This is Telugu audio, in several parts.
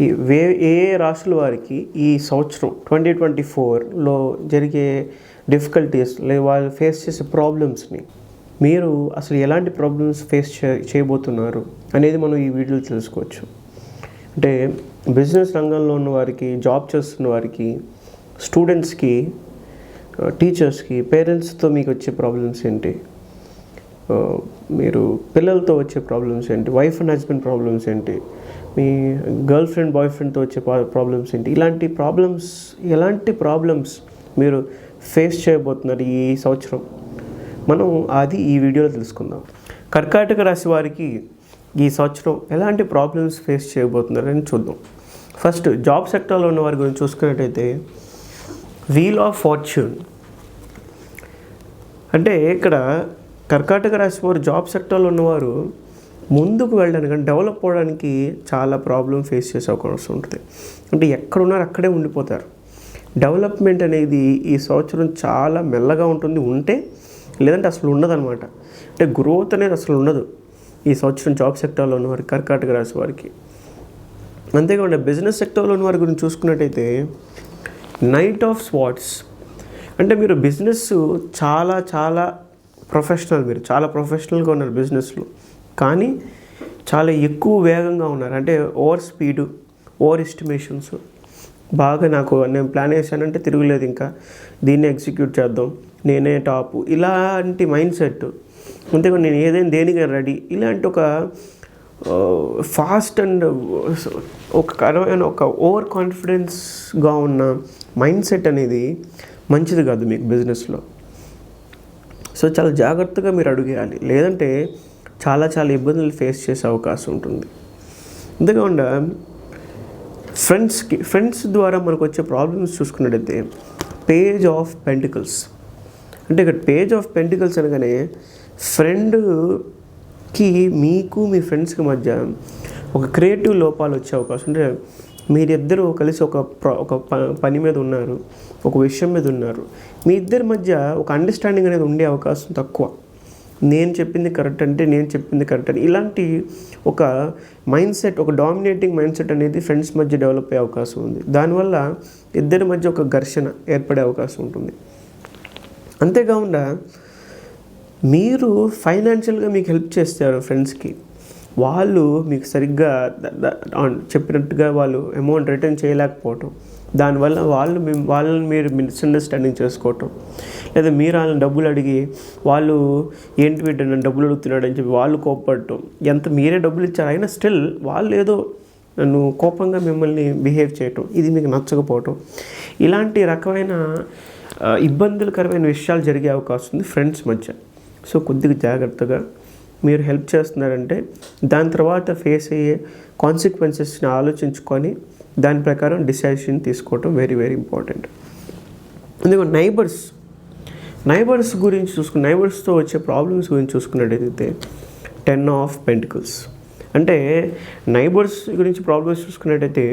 ఈ వే ఏ ఏ రాశుల వారికి ఈ సంవత్సరం ట్వంటీ ట్వంటీ ఫోర్లో జరిగే డిఫికల్టీస్ లేదా వాళ్ళు ఫేస్ చేసే ప్రాబ్లమ్స్ని మీరు అసలు ఎలాంటి ప్రాబ్లమ్స్ ఫేస్ చే చేయబోతున్నారు అనేది మనం ఈ వీడియోలో తెలుసుకోవచ్చు. అంటే బిజినెస్ రంగంలో ఉన్న వారికి జాబ్ చేస్తున్న వారికి స్టూడెంట్స్కి టీచర్స్కి పేరెంట్స్తో మీకు వచ్చే ప్రాబ్లమ్స్ ఏంటి? మీరు పిల్లలతో వచ్చే ప్రాబ్లమ్స్ ఏంటి? వైఫ్ అండ్ హస్బెండ్ ప్రాబ్లమ్స్ ఏంటి? మీ గర్ల్ ఫ్రెండ్ బాయ్ ఫ్రెండ్తో వచ్చే ప్రాబ్లమ్స్ ఏంటి? ఇలాంటి ప్రాబ్లమ్స్ ఎలాంటి ప్రాబ్లమ్స్ మీరు ఫేస్ చేయబోతున్నారు ఈ సంవత్సరం? మనం అది ఈ వీడియోలో తెలుసుకుందాం. కర్కాటక రాశి వారికి ఈ సంవత్సరం ఎలాంటి ప్రాబ్లమ్స్ ఫేస్ చేయబోతున్నారని చూద్దాం. ఫస్ట్ జాబ్ సెక్టర్లో ఉన్న వారి గురించి చూసుకున్నట్టయితే వీల్ ఆఫ్ ఫార్చ్యూన్ అంటే ఇక్కడ కర్కాటక రాశి వారు జాబ్ సెక్టర్లో ఉన్నవారు ముందుకు వెళ్ళడానికి అంటే డెవలప్ అవ్వడానికి చాలా ప్రాబ్లం ఫేస్ చేసే అవకాశం ఉంటుంది. అంటే ఎక్కడున్నారు అక్కడే ఉండిపోతారు. డెవలప్మెంట్ అనేది ఈ సంవత్సరం చాలా మెల్లగా ఉంటుంది. ఉంటే లేదంటే అసలు ఉండదన్నమాట. అంటే గ్రోత్ అనేది అసలు ఉండదు. ఈ సంవత్సరం జాబ్ సెక్టర్లో ఉన్నవారికి కర్కాటక రాశి వారికి. అంతేకాకుండా బిజినెస్ సెక్టర్లో ఉన్న వారి గురించి చూసుకున్నట్టయితే నైట్ ఆఫ్ స్వాట్స్ అంటే మీరు బిజినెస్ చాలా చాలా ప్రొఫెషనల్ మీరు. చాలా ప్రొఫెషనల్గా ఉన్నారు బిజినెస్లో కానీ చాలా ఎక్కువ వేగంగా ఉన్నారు. అంటే ఓవర్ స్పీడు ఓవర్ ఎస్టిమేషన్స్ బాగా నాకు నేను ప్లాన్ చేశానంటే తిరుగులేదు ఇంకా. దీన్ని ఎగ్జిక్యూట్ చేద్దాం. నేనే టాపు. ఇలాంటి మైండ్ సెట్ అంతేకాదు నేను ఏదైనా దేనికైనా రెడీ. ఇలాంటి ఒక ఫాస్ట్ అండ్ ఒక కరమైన ఒక ఓవర్ కాన్ఫిడెన్స్గా ఉన్న మైండ్ సెట్ అనేది మంచిది కాదు మీకు బిజినెస్లో. సో చాలా జాగ్రత్తగా మీరు అడుగేయాలి. లేదంటే చాలా చాలా ఇబ్బందులు ఫేస్ చేసే అవకాశం ఉంటుంది. అంతేకాకుండా ఫ్రెండ్స్కి ఫ్రెండ్స్ ద్వారా మనకు వచ్చే ప్రాబ్లమ్స్ చూసుకున్నట్టయితే పేజ్ ఆఫ్ పెంటికల్స్ అంటే ఇక్కడ పేజ్ ఆఫ్ పెంటికల్స్ అనగానే ఫ్రెండ్కి మీకు మీ ఫ్రెండ్స్కి మధ్య ఒక క్రియేటివ్ లోపాలు వచ్చే అవకాశం. అంటే మీరిద్దరూ కలిసి ఒక ఒక ప- పని మీద ఉన్నారు ఒక విషయం మీద ఉన్నారు. మీ ఇద్దరి మధ్య ఒక అండర్స్టాండింగ్ అనేది ఉండే అవకాశం తక్కువ. నేను చెప్పింది కరెక్ట్ అంటే నేను చెప్పింది కరెక్ట్ అని. ఇలాంటి ఒక మైండ్ సెట్ ఒక డామినేటింగ్ మైండ్ సెట్ అనేది ఫ్రెండ్స్ మధ్య డెవలప్ అయ్యే అవకాశం ఉంది. దానివల్ల ఇద్దరి మధ్య ఒక ఘర్షణ ఏర్పడే అవకాశం ఉంటుంది. అంతేకాకుండా మీరు ఫైనాన్షియల్గా మీకు హెల్ప్ చేస్తారు ఫ్రెండ్స్కి వాళ్ళు మీకు సరిగ్గా చెప్పినట్టుగా వాళ్ళు అమౌంట్ రిటర్న్ చేయలేకపోవటం. దానివల్ల వాళ్ళు మేము వాళ్ళని మీరు మిస్అండర్స్టాండింగ్ చేసుకోవటం. లేదా మీరు వాళ్ళని డబ్బులు అడిగి వాళ్ళు ఏంటి వీటి నన్ను డబ్బులు అడుగుతున్నాడు అని చెప్పి వాళ్ళు కోప్పడటం ఎంత మీరే డబ్బులు ఇచ్చారు అయినా స్టిల్ వాళ్ళు ఏదో నన్ను కోపంగా మిమ్మల్ని బిహేవ్ చేయటం. ఇది మీకు నచ్చకపోవటం. ఇలాంటి రకమైన ఇబ్బందులకరమైన విషయాలు జరిగే అవకాశం ఉంది ఫ్రెండ్స్ మధ్య. సో కొద్దిగా జాగ్రత్తగా మీరు హెల్ప్ చేస్తున్నారంటే దాని తర్వాత ఫేస్ అయ్యే కాన్సిక్వెన్సెస్ని ఆలోచించుకొని దాని ప్రకారం డిసిషన్ తీసుకోవటం వెరీ వెరీ ఇంపార్టెంట్ ఎందుకంటే నైబర్స్ నైబర్స్ గురించి చూసుకున్న నైబర్స్తో వచ్చే ప్రాబ్లమ్స్ గురించి చూసుకున్నట్టయితే టెన్ ఆఫ్ పెంటికల్స్ అంటే నైబర్స్ గురించి ప్రాబ్లమ్స్ చూసుకున్నట్టయితే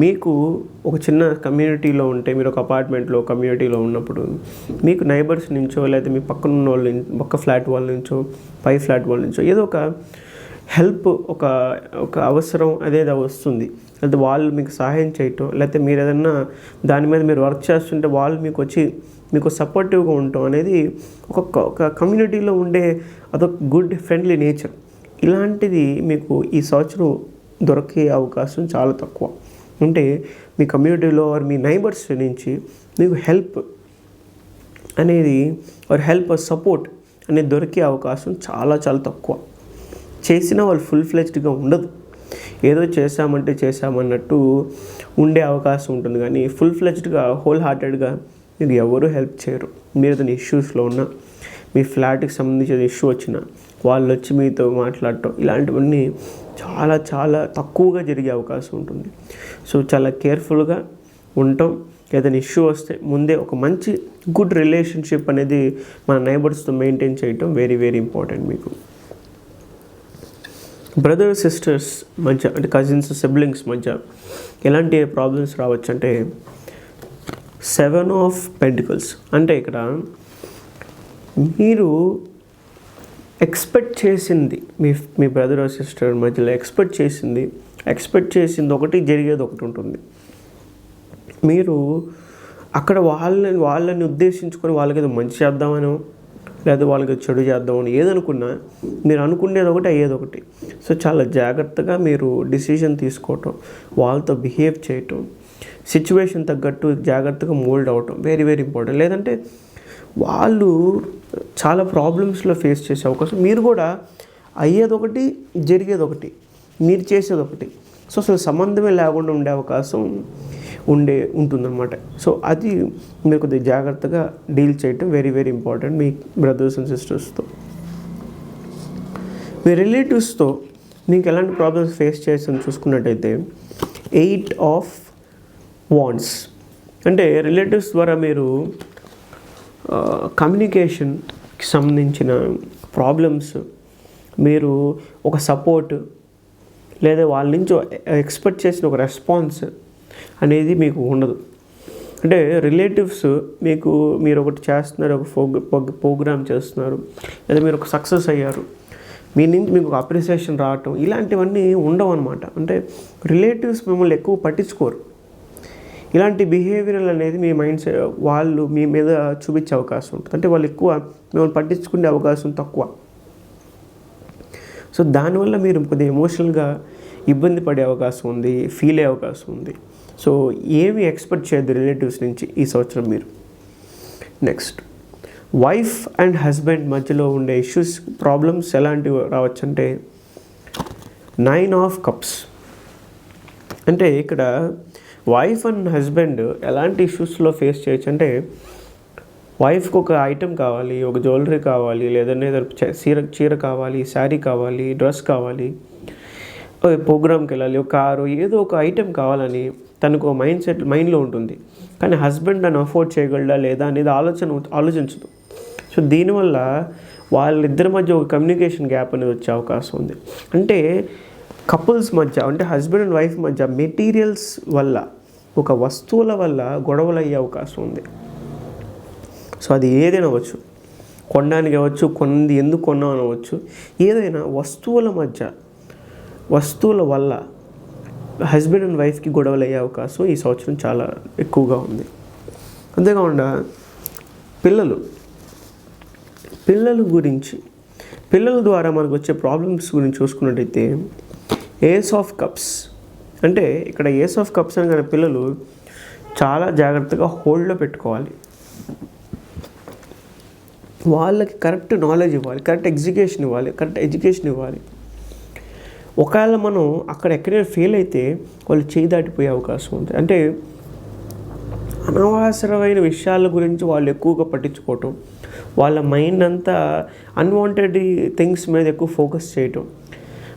మీకు ఒక చిన్న కమ్యూనిటీలో ఉంటే మీరు ఒక అపార్ట్మెంట్లో కమ్యూనిటీలో ఉన్నప్పుడు మీకు నైబర్స్ నుంచో లేదా మీ పక్కన ఉన్న వాళ్ళ నుంచి పక్క ఫ్లాట్ వాళ్ళ నుంచో పై ఫ్లాట్ వాళ్ళ నుంచో ఏదో ఒక హెల్ప్ ఒక ఒక అవసరం అనేది వస్తుంది. లేదా వాళ్ళు మీకు సహాయం చేయటం లేకపోతే మీరు ఏదన్నా దాని మీద మీరు వర్క్ చేస్తుంటే వాళ్ళు మీకు వచ్చి మీకు సపోర్టివ్గా ఉండటం అనేది ఒక ఒక కమ్యూనిటీలో ఉండే అదొక గుడ్ ఫ్రెండ్లీ నేచర్ ఇలాంటిది మీకు ఈ సంవత్సరం దొరికే అవకాశం చాలా తక్కువ. అంటే మీ కమ్యూనిటీలో ఆర్ మీ నైబర్స్ నుంచి మీకు హెల్ప్ అనేది ఆర్ హెల్ప్ ఆర్ సపోర్ట్ అనేది దొరికే అవకాశం చాలా చాలా తక్కువ. చేసినా వాళ్ళు ఫుల్ ఫ్లెజ్డ్గా ఉండదు. ఏదో చేశామంటే చేశామన్నట్టు ఉండే అవకాశం ఉంటుంది. కానీ ఫుల్ ఫ్లెజ్డ్గా హోల్ హార్టెడ్గా మీకు ఎవరు హెల్ప్ చేయరు. మీరు దాని ఇష్యూస్లో ఉన్నా మీ ఫ్లాట్కి సంబంధించిన ఇష్యూ వచ్చిన వాళ్ళు వచ్చి మీతో మాట్లాడటం ఇలాంటివన్నీ చాలా చాలా తక్కువగా జరిగే అవకాశం ఉంటుంది. సో చాలా కేర్ఫుల్గా ఉండటం ఏదైనా ఇష్యూ వస్తే ముందే ఒక మంచి గుడ్ రిలేషన్షిప్ అనేది మన నైబర్స్తో మెయింటైన్ చేయటం వెరీ వెరీ ఇంపార్టెంట్ మీకు. బ్రదర్ సిస్టర్స్ మధ్య అంటే కజిన్స్ సిబ్లింగ్స్ మధ్య ఎలాంటి ప్రాబ్లమ్స్ రావచ్చు అంటే సెవెన్ ఆఫ్ పెంటికల్స్. అంటే ఇక్కడ మీరు ఎక్స్పెక్ట్ చేసింది మీ మీ బ్రదర్ సిస్టర్ మధ్యలో ఎక్స్పెక్ట్ చేసింది ఎక్స్పెక్ట్ చేసింది ఒకటి జరిగేది ఒకటి ఉంటుంది. మీరు అక్కడ వాళ్ళని వాళ్ళని ఉద్దేశించుకొని వాళ్ళకి ఏదో మంచి చేద్దామనో లేదా వాళ్ళకి చెడు చేద్దామని ఏదనుకున్నా మీరు అనుకునేది ఒకటి అయ్యేది ఒకటి. సో చాలా జాగ్రత్తగా మీరు డిసిషన్ తీసుకోవటం వాళ్ళతో బిహేవ్ చేయటం సిచ్యువేషన్ తగ్గట్టు జాగ్రత్తగా మోల్డ్ అవటం వెరీ వెరీ ఇంపార్టెంట్ లేదంటే వాళ్ళు చాలా ప్రాబ్లమ్స్లో ఫేస్ చేసే అవకాశం. మీరు కూడా అయ్యేది ఒకటి జరిగేది ఒకటి మీరు చేసేది ఒకటి సో అసలు సంబంధమే లేకుండా ఉండే అవకాశం ఉండే ఉంటుందన్నమాట. సో అది మీరు కొద్దిగా జాగ్రత్తగా డీల్ చేయటం వెరీ వెరీ ఇంపార్టెంట్ మీ బ్రదర్స్ అండ్ సిస్టర్స్తో మీ రిలేటివ్స్తో మీకు ఎలాంటి ప్రాబ్లమ్స్ ఫేస్ చేసాను చూసుకున్నట్టయితే ఎయిట్ ఆఫ్ వాన్స్ అంటే రిలేటివ్స్ ద్వారా మీరు కమ్యూనికేషన్కి సంబంధించిన ప్రాబ్లమ్స్ మీరు ఒక సపోర్ట్ లేదా వాళ్ళ నుంచి ఎక్స్పెక్ట్ చేసిన ఒక రెస్పాన్స్ అనేది మీకు ఉండదు. అంటే రిలేటివ్స్ మీకు మీరు ఒకటి చేస్తున్నారు ఒక ప్రోగ్రామ్ చేస్తున్నారు లేదా మీరు ఒక సక్సెస్ అయ్యారు మీ నుంచి మీకు ఒక అప్రిసియేషన్ రావటం ఇలాంటివన్నీ ఉండవు అనమాట అంటే రిలేటివ్స్ మిమ్మల్ని ఎక్కువ పట్టించుకోరు. ఇలాంటి బిహేవియర్ అనేది మీ మైండ్ సెట్ వాళ్ళు మీ మీద చూపించే అవకాశం ఉంటుంది. అంటే వాళ్ళు ఎక్కువ మిమ్మల్ని పట్టించుకునే అవకాశం తక్కువ. సో దానివల్ల మీరు కొద్దిగా ఎమోషనల్గా ఇబ్బంది పడే అవకాశం ఉంది ఫీల్ అయ్యే అవకాశం ఉంది. సో ఏమి ఎక్స్పెక్ట్ చేయొద్దు రిలేటివ్స్ నుంచి ఈ సంవత్సరం మీరు? నెక్స్ట్ వైఫ్ అండ్ హస్బెండ్ మధ్యలో ఉండే ఇష్యూస్ ప్రాబ్లమ్స్ ఎలాంటివి రావచ్చంటే నైన్ ఆఫ్ కప్స్ అంటే ఇక్కడ వైఫ్ అండ్ హస్బెండ్ ఎలాంటి ఇష్యూస్లో ఫేస్ చేయొచ్చు అంటే వైఫ్కి ఒక ఐటెం కావాలి ఒక జ్యువెలరీ కావాలి లేదంటే ఏదో చ- చీర చీర కావాలి శారీ కావాలి డ్రెస్ కావాలి ప్రోగ్రామ్కి వెళ్ళాలి ఒక కారు ఏదో ఒక ఐటెం కావాలని తనకు మైండ్ సెట్ మైండ్లో ఉంటుంది. కానీ హస్బెండ్ నన్ను అఫోర్డ్ చేయగలడా లేదా అనేది ఆలోచన ఆలోచించదు. సో దీనివల్ల వాళ్ళిద్దరి మధ్య ఒక కమ్యూనికేషన్ గ్యాప్ అనేది వచ్చే అవకాశం ఉంది. అంటే కపుల్స్ మధ్య అంటే హస్బెండ్ అండ్ వైఫ్ మధ్య మెటీరియల్స్ వల్ల ఒక వస్తువుల వల్ల గొడవలు అయ్యే అవకాశం ఉంది. సో అది ఏదైనా అవ్వచ్చు. కొనడానికి అవ్వచ్చు కొంది ఎందుకు కొన్నాం అనవచ్చు ఏదైనా వస్తువుల మధ్య వస్తువుల వల్ల హస్బెండ్ అండ్ వైఫ్కి గొడవలు అయ్యే అవకాశం ఈ సంవత్సరం చాలా ఎక్కువగా ఉంది. అంతేకాకుండా పిల్లలు పిల్లల గురించి పిల్లల ద్వారా మనకు వచ్చే ప్రాబ్లమ్స్ గురించి చూసుకున్నట్టయితే ఏస్ ఆఫ్ కప్స్ అంటే ఇక్కడ ఏస్ ఆఫ్ కప్స్ అనగానే పిల్లలు చాలా జాగ్రత్తగా హోల్డ్లో పెట్టుకోవాలి. వాళ్ళకి కరెక్ట్ నాలెడ్జ్ ఇవ్వాలి కరెక్ట్ ఎగ్జిక్యూషన్ ఇవ్వాలి కరెక్ట్ ఎడ్యుకేషన్ ఇవ్వాలి. ఒకవేళ మనం అక్కడ ఎక్కడైనా ఫెయిల్ అయితే వాళ్ళు చేయి దాటిపోయే అవకాశం ఉంది. అంటే అనవసరమైన విషయాల గురించి వాళ్ళు ఎక్కువగా పట్టించుకోవటం వాళ్ళ మైండ్ అంతా అన్వాంటెడ్ థింగ్స్ మీద ఎక్కువ ఫోకస్ చేయటం.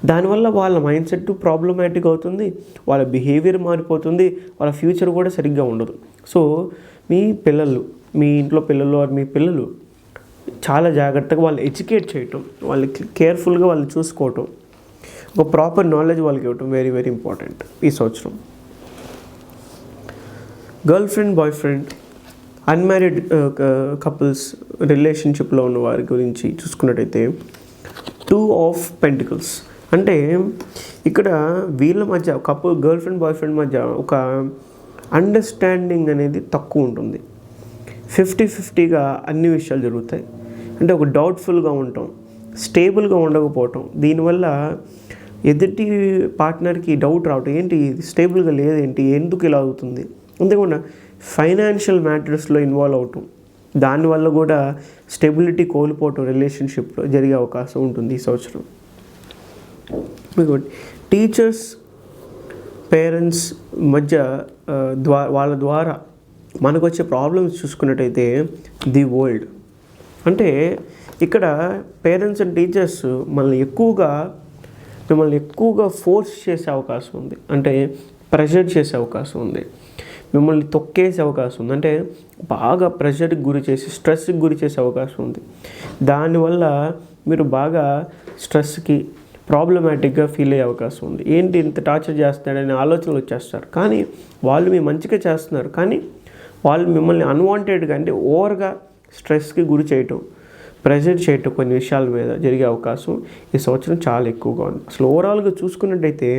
దానివల్ల వాళ్ళ మైండ్ సెట్ ప్రాబ్లమాటిక్ అవుతుంది వాళ్ళ బిహేవియర్ మారిపోతుంది వాళ్ళ ఫ్యూచర్ కూడా సరిగ్గా ఉండదు. సో మీ పిల్లలు మీ ఇంట్లో పిల్లలు మీ పిల్లలు చాలా జాగ్రత్తగా వాళ్ళు ఎడ్యుకేట్ చేయటం వాళ్ళకి కేర్ఫుల్గా వాళ్ళు చూసుకోవటం ఒక ప్రాపర్ నాలెడ్జ్ వాళ్ళకి ఇవ్వటం వెరీ వెరీ ఇంపార్టెంట్ ఈ సంవత్సరం. Girlfriend boyfriend unmarried couples రిలేషన్షిప్లో ఉన్న వారి గురించి చూసుకున్నట్టయితే టూ ఆఫ్ పెంటికల్స్ అంటే ఇక్కడ వీళ్ళ మధ్య couple girlfriend boyfriend మధ్య ఒక అండర్స్టాండింగ్ అనేది తక్కువ ఉంటుంది. ఫిఫ్టీ ఫిఫ్టీగా అన్ని విషయాలు జరుగుతాయి. అంటే ఒక డౌట్ఫుల్గా ఉండటం స్టేబుల్గా ఉండకపోవటం. దీనివల్ల ఎదుటి పార్ట్నర్కి డౌట్ రావటం. ఏంటి? స్టేబుల్గా లేదేంటి? ఎందుకు ఇలా అవుతుంది? అంతేకాకుండా ఫైనాన్షియల్ మ్యాటర్స్లో ఇన్వాల్వ్ అవటం. దానివల్ల కూడా స్టెబిలిటీ కోల్పోవటం రిలేషన్షిప్లో జరిగే అవకాశం ఉంటుంది ఈ సంవత్సరం. గుడ్ టీచర్స్ పేరెంట్స్ మధ్య ద్వా వాళ్ళ ద్వారా మనకు వచ్చే ప్రాబ్లమ్స్ చూసుకున్నట్టయితే ది వరల్డ్ అంటే ఇక్కడ పేరెంట్స్ అండ్ టీచర్స్ మనల్ని ఎక్కువగా మిమ్మల్ని ఎక్కువగా ఫోర్స్ చేసే అవకాశం ఉంది. అంటే ప్రెషర్ చేసే అవకాశం ఉంది. మిమ్మల్ని తొక్కేసే అవకాశం ఉంది. అంటే బాగా ప్రెషర్కి గురి చేసి స్ట్రెస్కి గురి చేసే అవకాశం ఉంది. దానివల్ల మీరు బాగా స్ట్రెస్కి ప్రాబ్లమాటిక్గా ఫీల్ అయ్యే అవకాశం ఉంది. ఏంటి ఇంత టార్చర్ చేస్తున్నాడనే ఆలోచనలు వచ్చేస్తారు. కానీ వాళ్ళు మీ మంచిగా చేస్తున్నారు. కానీ వాళ్ళు మిమ్మల్ని అన్వాంటెడ్గా అంటే ఓవర్గా స్ట్రెస్కి గురి చేయటం ప్రెజెంట్ చేయటం కొన్ని విషయాల మీద జరిగే అవకాశం ఈ సంవత్సరం చాలా ఎక్కువగా ఉంది. అసలు ఓవరాల్గా చూసుకున్నట్టయితే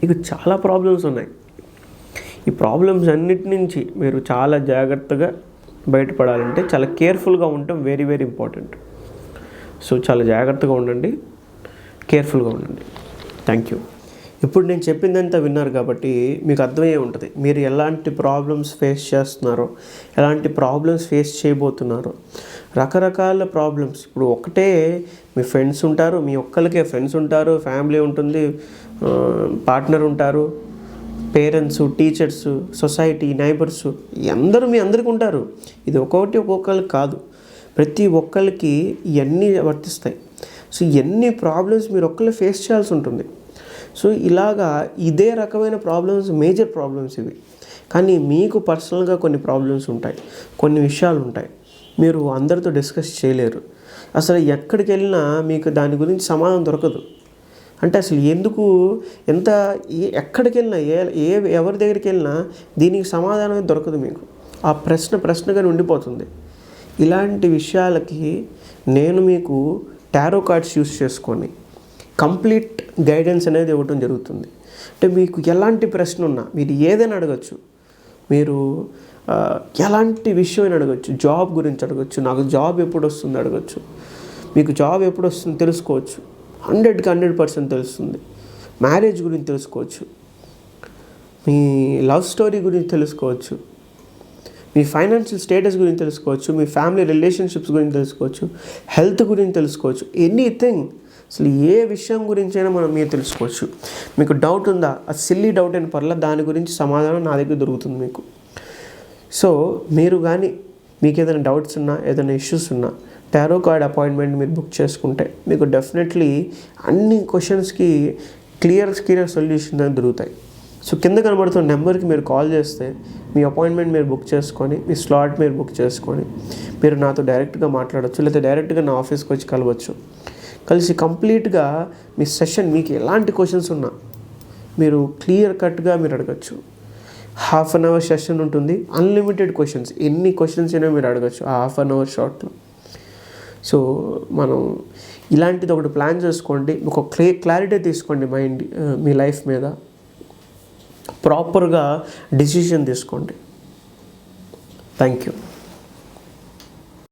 మీకు చాలా ప్రాబ్లమ్స్ ఉన్నాయి. ఈ ప్రాబ్లమ్స్ అన్నిటి నుంచి మీరు చాలా జాగ్రత్తగా బయటపడాలంటే చాలా కేర్ఫుల్గా ఉండటం వెరీ వెరీ ఇంపార్టెంట్ సో చాలా జాగ్రత్తగా ఉండండి. కేర్ఫుల్గా ఉండండి. థ్యాంక్ యూ ఇప్పుడు నేను చెప్పిందంతా విన్నారు కాబట్టి మీకు అర్థమయ్యే ఉంటుంది. మీరు ఎలాంటి ప్రాబ్లమ్స్ ఫేస్ చేస్తున్నారో ఎలాంటి ప్రాబ్లమ్స్ ఫేస్ చేయబోతున్నారో రకరకాల ప్రాబ్లమ్స్ ఇప్పుడు ఒకటే మీ ఫ్రెండ్స్ ఉంటారు మీ ఒక్కరికే ఫ్రెండ్స్ ఉంటారు ఫ్యామిలీ ఉంటుంది పార్ట్నర్ ఉంటారు పేరెంట్స్ టీచర్స్ సొసైటీ నైబర్స్ అందరూ మీ అందరికి ఉంటారు. ఇది ఒక్కొక్కటి ఒక్కొక్కరికి కాదు. ప్రతి ఒక్కరికి ఇవన్నీ వర్తిస్తాయి. సో ఎన్ని ప్రాబ్లమ్స్ మీరు ఒక్కళ్ళు ఫేస్ చేయాల్సి ఉంటుంది. సో ఇలాగా ఇదే రకమైన ప్రాబ్లమ్స్ మేజర్ ప్రాబ్లమ్స్ ఇవి. కానీ మీకు పర్సనల్గా కొన్ని ప్రాబ్లమ్స్ ఉంటాయి కొన్ని విషయాలు ఉంటాయి. మీరు అందరితో డిస్కస్ చేయలేరు. అసలు ఎక్కడికి వెళ్ళినా మీకు దాని గురించి సమాధానం దొరకదు. అంటే అసలు ఎందుకు ఎంత ఎక్కడికి వెళ్ళినా ఏ ఏ ఎవరి దగ్గరికి వెళ్ళినా దీనికి సమాధానం దొరకదు మీకు. ఆ ప్రశ్న ప్రశ్నగా ఉండిపోతుంది. ఇలాంటి విషయాలకి నేను మీకు టారో కార్డ్స్ యూస్ చేసుకొని కంప్లీట్ గైడెన్స్ అనేది ఇవ్వటం జరుగుతుంది. అంటే మీకు ఎలాంటి ప్రశ్న ఉన్నా మీరు ఏదైనా అడగచ్చు. మీరు ఎలాంటి విషయం అడగచ్చు. జాబ్ గురించి అడగచ్చు. నాకు జాబ్ ఎప్పుడు వస్తుంది అడగచ్చు. మీకు జాబ్ ఎప్పుడు వస్తుంది తెలుసుకోవచ్చు హండ్రెడ్కి హండ్రెడ్ పర్సెంట్ తెలుస్తుంది. మ్యారేజ్ గురించి తెలుసుకోవచ్చు. మీ లవ్ స్టోరీ గురించి తెలుసుకోవచ్చు. మీ ఫైనాన్షియల్ స్టేటస్ గురించి తెలుసుకోవచ్చు మీ ఫ్యామిలీ రిలేషన్షిప్స్ గురించి తెలుసుకోవచ్చు హెల్త్ గురించి తెలుసుకోవచ్చు ఎనీథింగ్. అసలు ఏ విషయం గురించి అయినా మనం మీరు తెలుసుకోవచ్చు. మీకు డౌట్ ఉందా? ఆ సిల్లీ డౌట్ అయిన పర్ల దాని గురించి సమాధానం నా దగ్గర దొరుకుతుంది మీకు. సో మీరు కానీ మీకు ఏదైనా డౌట్స్ ఉన్నా ఏదైనా ఇష్యూస్ ఉన్నా టారో కార్డ్ అపాయింట్మెంట్ మీరు బుక్ చేసుకుంటే మీకు డెఫినెట్లీ అన్ని క్వశ్చన్స్కి క్లియర్ క్లియర్ సొల్యూషన్ దొరుకుతాయి. సో కింద కనబడుతున్న నెంబర్కి మీరు కాల్ చేస్తే మీ అపాయింట్మెంట్ మీరు బుక్ చేసుకొని మీ స్లాట్ మీరు బుక్ చేసుకొని మీరు నాతో డైరెక్ట్గా మాట్లాడవచ్చు లేదా డైరెక్ట్గా నా ఆఫీస్కి వచ్చి కలవచ్చు. కలిసి కంప్లీట్గా మీ సెషన్ మీకు ఎలాంటి క్వశ్చన్స్ ఉన్నా మీరు క్లియర్ కట్గా మీరు అడగచ్చు. హాఫ్ అన్ అవర్ సెషన్ ఉంటుంది అన్లిమిటెడ్ క్వశ్చన్స్ ఎన్ని క్వశ్చన్స్ అయినా మీరు అడగచ్చు ఆ హాఫ్ అన్ అవర్ షార్ట్లో. సో మనం ఇలాంటిది ఒకటి ప్లాన్ చేసుకోండి ఒక క్లే క్లారిటీ తీసుకోండి మైండ్ మీ లైఫ్ మీద. ప్రాపర్గా డిసిషన్ తీసుకోండి. Thank you